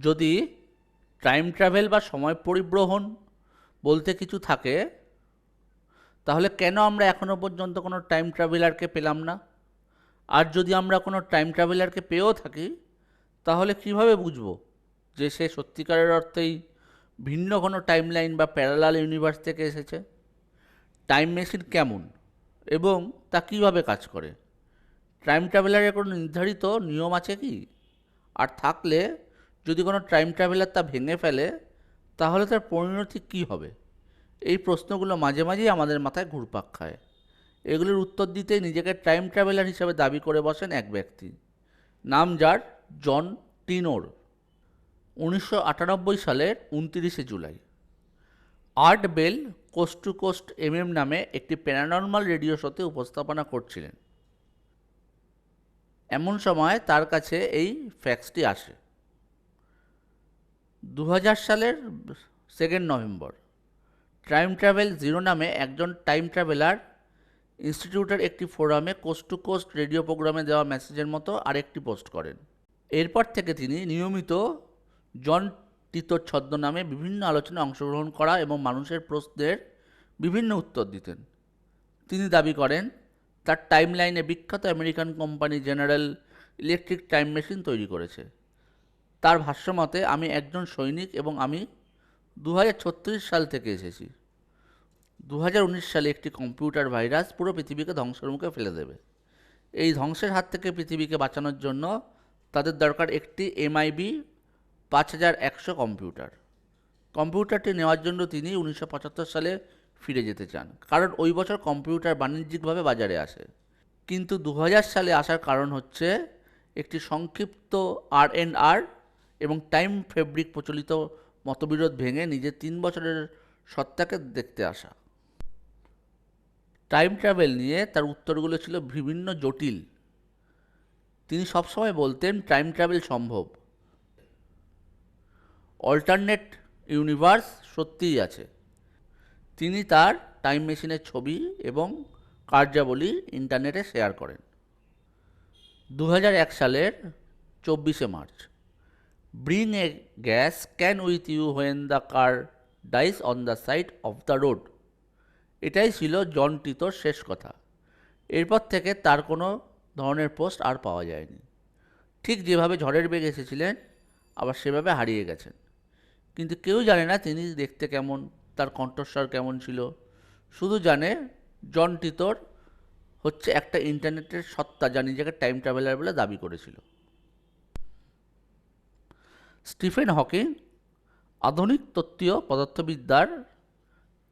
যদি time travel বা সময় পরিব্রহণ বলতে কিছু থাকে, তাহলে কেন আমরা এখনও পর্যন্ত কোনো টাইম ট্রাভেলারকে পেলাম না? আর যদি আমরা কোনো টাইম ট্রাভেলারকে পেয়েও থাকি, তাহলে কীভাবে বুঝব যে সে সত্যিকারের অর্থেই ভিন্ন কোনো টাইমলাইন বা প্যারালাল ইউনিভার্স থেকে এসেছে? টাইম মেশিন কেমন এবং তা কীভাবে কাজ করে? টাইম ট্রাভেলারের কোনো নির্ধারিত নিয়ম আছে কি? আর থাকলে যদি কোনো টাইম ট্রাভেলার তা ভেঙে ফেলে, তাহলে তার পরিণতি কী হবে? এই প্রশ্নগুলো মাঝে মাঝেই আমাদের মাথায় ঘুরপাক খায়। এগুলির উত্তর দিতে নিজেকে টাইম ট্রাভেলার হিসাবে দাবি করে বসেন এক ব্যক্তি। নাম যার? জন টিনোর। উনিশশো আটানব্বই সালের উনতিরিশে July. Art Bell Coast to Coast AM নামে একটি প্যারানর্মাল রেডিও শোতে উপস্থাপনা করছিলেন। এমন সময় তার কাছে এই ফ্যাক্সটি আসে। দু হাজার সালের second November time travel zero নামে একজন টাইম ট্রাভেলার ইনস্টিটিউটের একটি ফোরামে কোস্ট টু কোস্ট রেডিও প্রোগ্রামে দেওয়া মেসেজের মতো আরেকটি পোস্ট করেন। এরপর থেকে তিনি নিয়মিত জন টিতোর ছদ্মনামে বিভিন্ন আলোচনায় অংশগ্রহণ করা এবং মানুষের প্রশ্নের বিভিন্ন উত্তর দিতেন। তিনি দাবি করেন, তার টাইমলাইনে বিখ্যাত American company General Electric time machine তৈরি করেছে। তার ভাষ্যমতে, আমি একজন সৈনিক এবং আমি দু হাজার ছত্রিশ সাল থেকে এসেছি। দু হাজার উনিশ সালে একটি কম্পিউটার ভাইরাস পুরো পৃথিবীকে ধ্বংসের মুখে ফেলে দেবে। এই ধ্বংসের হাত থেকে পৃথিবীকে বাঁচানোর জন্য তাদের দরকার একটি এমআইবি পাঁচ হাজার একশো কম্পিউটার। কম্পিউটারটি নেওয়ার জন্য তিনি উনিশশো পঁচাত্তর সালে ফিরে যেতে চান, কারণ ওই বছর কম্পিউটার বাণিজ্যিকভাবে বাজারে আসে। কিন্তু দু হাজার সালে আসার কারণ হচ্ছে একটি সংক্ষিপ্ত আর এন আর এবং টাইম ফেব্রিক প্রচলিত মতবিরোধ ভেঙে নিজের তিন বছরের সত্তাকে দেখতে আসা। টাইম ট্রাভেল নিয়ে তার উত্তরগুলো ছিল বিভিন্ন জটিল। তিনি সবসময় বলতেন, টাইম ট্রাভেল সম্ভব। অল্টারনেট ইউনিভার্স সত্যিই আছে। তিনি তার টাইম মেশিনের ছবি এবং কার্যাবলী ইন্টারনেটে শেয়ার করেন। দু সালের চব্বিশে মার্চ। Bring a gas can with you when the car dies on the side of the road এটাই ছিল জন টিতোর শেষ কথা। এরপর থেকে তার কোনো ধরনের পোস্ট আর পাওয়া যায়নি। ঠিক যেভাবে ঝড়ের বেগ এসেছিলেন, আবার সেভাবে হারিয়ে গেছেন। কিন্তু কেউ জানে না তিনি দেখতে কেমন, তার কণ্ঠস্বর কেমন ছিল। শুধু জানে জন টিতোর হচ্ছে একটা ইন্টারনেটের সত্তা যা নিজেকে টাইম ট্রাভেলার বলে দাবি করেছিল। স্টিফেন হকিং আধুনিক তত্ত্বীয় পদার্থবিদ্যার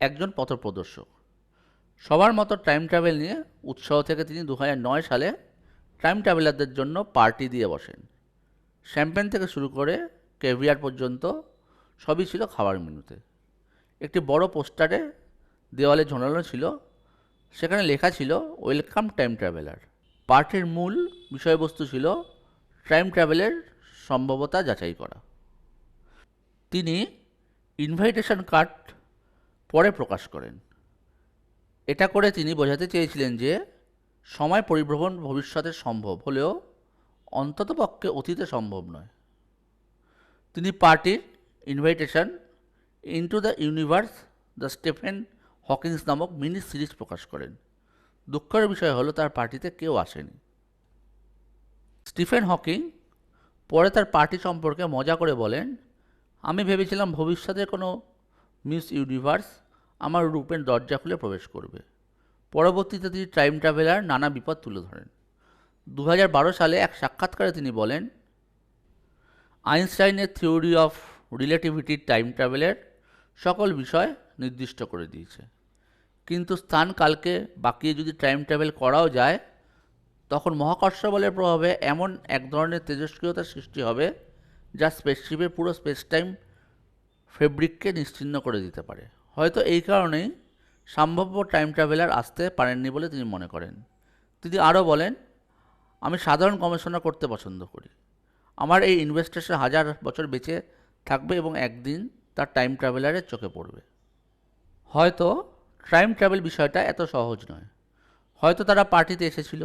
একজন পথপ্রদর্শক। সবার মতো টাইম ট্রাভেল নিয়ে উৎসাহ থেকে তিনি দু নয় সালে টাইম ট্রাভেলারদের জন্য পার্টি দিয়ে বসেন। শ্যাম্পেন থেকে শুরু করে কেভিয়ার পর্যন্ত সবই ছিল খাবার মেনুতে। একটি বড় পোস্টারে দেওয়ালে ঝোলানো ছিল, সেখানে লেখা ছিল, ওয়েলকাম টাইম ট্রাভেলার। পার্টির মূল বিষয়বস্তু ছিল টাইম ট্রাভেলের সম্ভবতা যাচাই করা। তিনি ইনভাইটেশন কার্ড পরে প্রকাশ করেন। এটা করে তিনি বোঝাতে চেয়েছিলেন যে, সময় পরিভ্রমণ ভবিষ্যতে সম্ভব হলেও অন্ততপক্ষে অতীতে সম্ভব নয়। তিনি পার্টির invitation into the universe the Stephen Hawkings mini mini series প্রকাশ করেন। দুঃখের বিষয় হলো তার পার্টিতে কেউ আসেনি। স্টিফেন হকিং পরে তার পার্টি সম্পর্কে মজা করে বলেন আমি ভেবেছিলাম ভবিষ্যতে কোনো মিস ইউনিভার্স আমার রূপের দরজা খুলে প্রবেশ করবে। পরবর্তীতে তিনি টাইম ট্রাভেলার নানা বিপদ তুলে ধরেন। দু হাজার বারো সালে এক সাক্ষাৎকারে তিনি বলেন, আইনস্টাইনের থিওরি অফ রিলেটিভিটির টাইম ট্রাভেলের সকল বিষয় নির্দিষ্ট করে দিয়েছে। কিন্তু স্থান কালকে বাকিয়ে যদি টাইম ট্রাভেল করাও যায়, তখন মহাকর্ষ বলের প্রভাবে এমন এক ধরনের তেজস্ক্রিয়তার সৃষ্টি হবে যা স্পেসশিপের পুরো স্পেস টাইম ফেব্রিককে নিশ্চিহ্ন করে দিতে পারে। হয়তো এই কারণেই সম্ভাব্য টাইম ট্রাভেলার আসতে পারেননি বলে তিনি মনে করেন। তিনি আরও বলেন, আমি সাধারণ গবেষণা করতে পছন্দ করি। আমার এই ইনভেস্টেশন হাজার বছর বেঁচে থাকবে এবং একদিন তার টাইম ট্রাভেলারের চোখে পড়বে। হয়তো টাইম ট্রাভেল বিষয়টা এত সহজ নয়। হয়তো তারা পার্টিতে এসেছিল,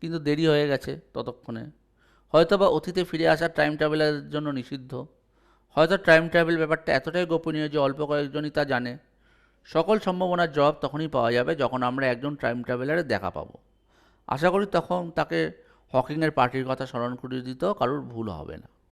কিন্তু দেরি হয়ে গেছে ততক্ষণে। হয়তো বা অতীতে ফিরে আসা টাইম ট্রাভেলের জন্য নিষিদ্ধ। হয়তো টাইম ট্রাভেল ব্যাপারটা এতটাই গোপনীয় যে অল্প কয়েকজনই তা জানে। সকল সম্ভাবনার জবাব তখনই পাওয়া যাবে যখন আমরা একজন টাইম ট্রাভেলারের দেখা পাবো। আশা করি তখন তাকে হকিংয়ের পার্টির কথা স্মরণ করিয়ে দিতেও কারোর ভুল হবে না।